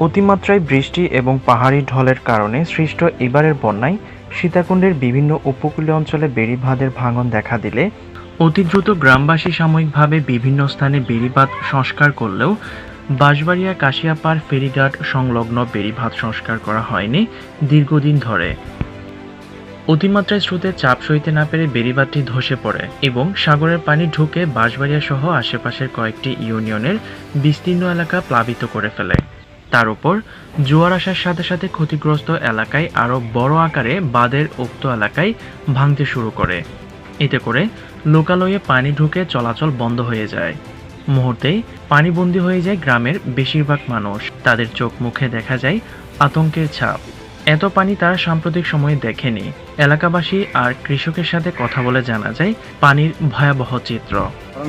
অতিমাত্রায় বৃষ্টি এবং পাহাড়ি ঢলের কারণে সৃষ্ট এবারের বন্যায় সীতাকুণ্ডের বিভিন্ন উপকূলীয় অঞ্চলে বেড়িবাঁধের ভাঙন দেখা দিলে অতি দ্রুত গ্রামবাসী সাময়িকভাবে বিভিন্ন স্থানে বেড়িবাঁধ সংস্কার করলেও বাঁশবাড়িয়া কাশিয়াপাড় ফেরিঘাট সংলগ্ন বেড়িবাঁধ সংস্কার করা হয়নি দীর্ঘদিন ধরে। অতিমাত্রায় স্রোতে চাপ সইতে না পেরে বেড়িবাঁধটি ধসে পড়ে এবং সাগরের পানি ঢুকে বাঁশবাড়িয়া সহ আশেপাশের কয়েকটি ইউনিয়নের বিস্তীর্ণ এলাকা প্লাবিত করে ফেলে। তার উপর জোয়ার আসার সাথে সাথে ক্ষতিগ্রস্ত এলাকায় আরও বড় আকারে বাঁধের উক্ত এলাকায় ভাঙতে শুরু করে। এতে করে লোকালয়ে পানি ঢুকে চলাচল বন্ধ হয়ে যায়। মুহূর্তেই পানিবন্দী হয়ে যায় গ্রামের বেশিরভাগ মানুষ। তাদের চোখ মুখে দেখা যায় আতঙ্কের ছাপ। এত পানি তারা সাম্প্রতিক সময়ে দেখেনি। এলাকাবাসী আর কৃষকের সাথে কথা বলে জানা যায় পানির ভয়াবহ চিত্র।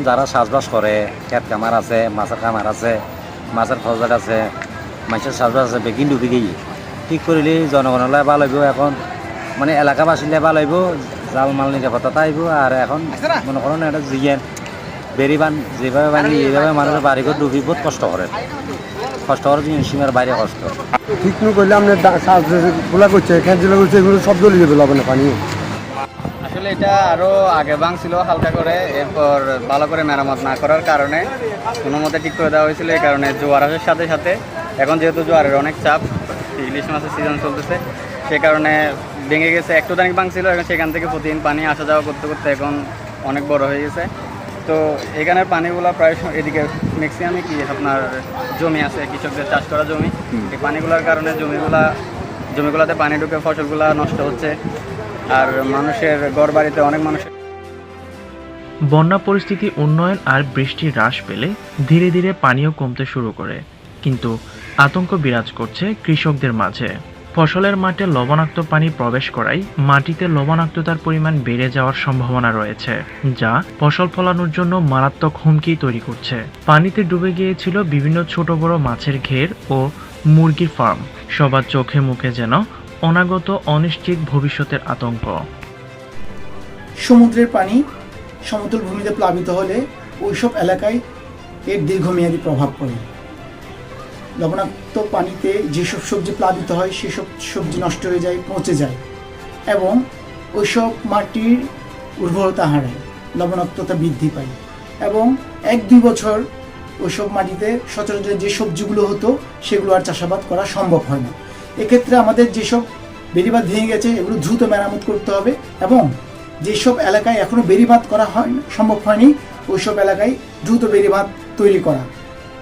যারা চাষবাস করে খেত কামার আছে, মাছের কামার আছে, মাছের ফসল আছে মাছের চাষবাস আছে বেগিন ডুবি গিয়ে ঠিক করিলে জনগণলৈ ভালো হইব এখন মানে এলাকাবাসীলে ভালো হইব জাল মাল নিরাপত্তা আইব আর এখন মনে করেন এটা জিগেন বেরি বান যেভাবে বানি এইভাবে মানুষের বাড়িঘর ডুবি বহুত কষ্ট করে কষ্ট। করে জিনিস সীমার বাইরে কষ্ট। ঠিক না করলে আপনারগুলা করছে যেগুলো করছে এগুলো সব জ্বলে যাবে লবণে পানি। আসলে এটা আরও আগে ভাঙছিল হালকা করে এরপর ভালো করে মেরামত না করার কারণে কোনো মতে ঠিক করে দেওয়া হয়েছিল এই কারণে জোয়ার আসার সাথে সাথে এখন যেহেতু জোয়ারের অনেক চাপ ইলিশ মাছের সিজন চলতেছে সে কারণে ভেঙে গেছে একটু দানিক ভাঙছিল এখন সেখান থেকে প্রতিদিন পানি আসা যাওয়া করতে করতে এখন অনেক বড় হয়ে গেছে। তো এখানের পানিগুলো প্রায় এদিকে ম্যাক্সিমামই কি আপনার জমি আছে কৃষকদের চাষ করা জমি। এই পানিগুলোর কারণে জমিগুলা জমিগুলোতে পানি ঢুকে ফসলগুলা নষ্ট হচ্ছে। আর মানুষের ঘর বাড়িতে অনেক মানুষের বন্যা পরিস্থিতি উন্নয়ন আর বৃষ্টি হ্রাস পেলে ধীরে ধীরে পানিও কমতে শুরু করে। কিন্তু আতঙ্ক বিরাজ করছে কৃষকদের মাঝে। ফসলের মাঠে লবণাক্ত পানি প্রবেশ করায় মাটিতে লবণাক্ততার পরিমাণ বেড়ে যাওয়ার সম্ভাবনা রয়েছে, যা ফসল ফলানোর জন্য মারাত্মক হুমকি তৈরি করছে। পানিতে ডুবে গিয়েছিল বিভিন্ন ছোট বড় মাছের ঘের ও মুরগির ফার্ম। সবার চোখে মুখে যেন অনাগত, অনিশ্চিত ভবিষ্যতের আতঙ্ক। সমুদ্রের পানি সমতল ভূমিতে প্লাবিত হলে ওইসব এলাকায় এর দীর্ঘমেয়াদী প্রভাব পড়ে। লবণাক্ত পানিতে যেসব সবজি প্লাবিত হয়, সেসব সবজি নষ্ট হয়ে যায়, পচে যায় এবং ওইসব মাটির উর্বরতা হারায়, লবণাক্ততা বৃদ্ধি পায় এবং এক দুই বছর ওইসব মাটিতে সচরাচর যে সবজিগুলো হতো, সেগুলো আর চাষাবাদ করা সম্ভব হয় না। এক্ষেত্রে আমাদের যেসব বেড়িবাঁধ ভেঙে গেছে, এগুলো দ্রুত মেরামত করতে হবে এবং যেসব এলাকায় এখনও বেড়িবাঁধ করা হয়, সম্ভব হয়নি, ওইসব এলাকায় দ্রুত বেড়িবাঁধ তৈরি করা।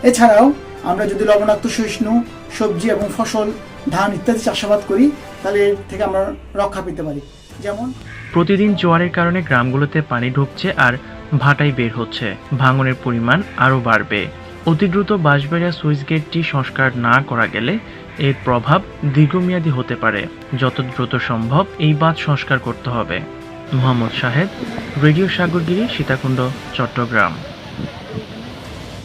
এছাড়াও আমরা যদি লবণাক্ত সহিষ্ণু, সবজি এবং ফসল, ধান ইত্যাদি চাষাবাদ করি, তাহলে এর থেকে আমরা রক্ষা পেতে পারি। যেমন প্রতিদিন জোয়ারের কারণে গ্রামগুলোতে পানি ঢুকছে আর ভাটাই বের হচ্ছে। ভাঙনের পরিমাণ আরও বাড়বে। অতি দ্রুত বাঁশবাড়িয়া সুইচ গেটটি সংস্কার না করা গেলে এর প্রভাব দীর্ঘমেয়াদী হতে পারে। যত দ্রুত সম্ভব এই বাঁধ সংস্কার করতে হবে। মোহাম্মদ শাহেদ, রেডিও সাগরগিরি, সীতাকুণ্ড, চট্টগ্রাম।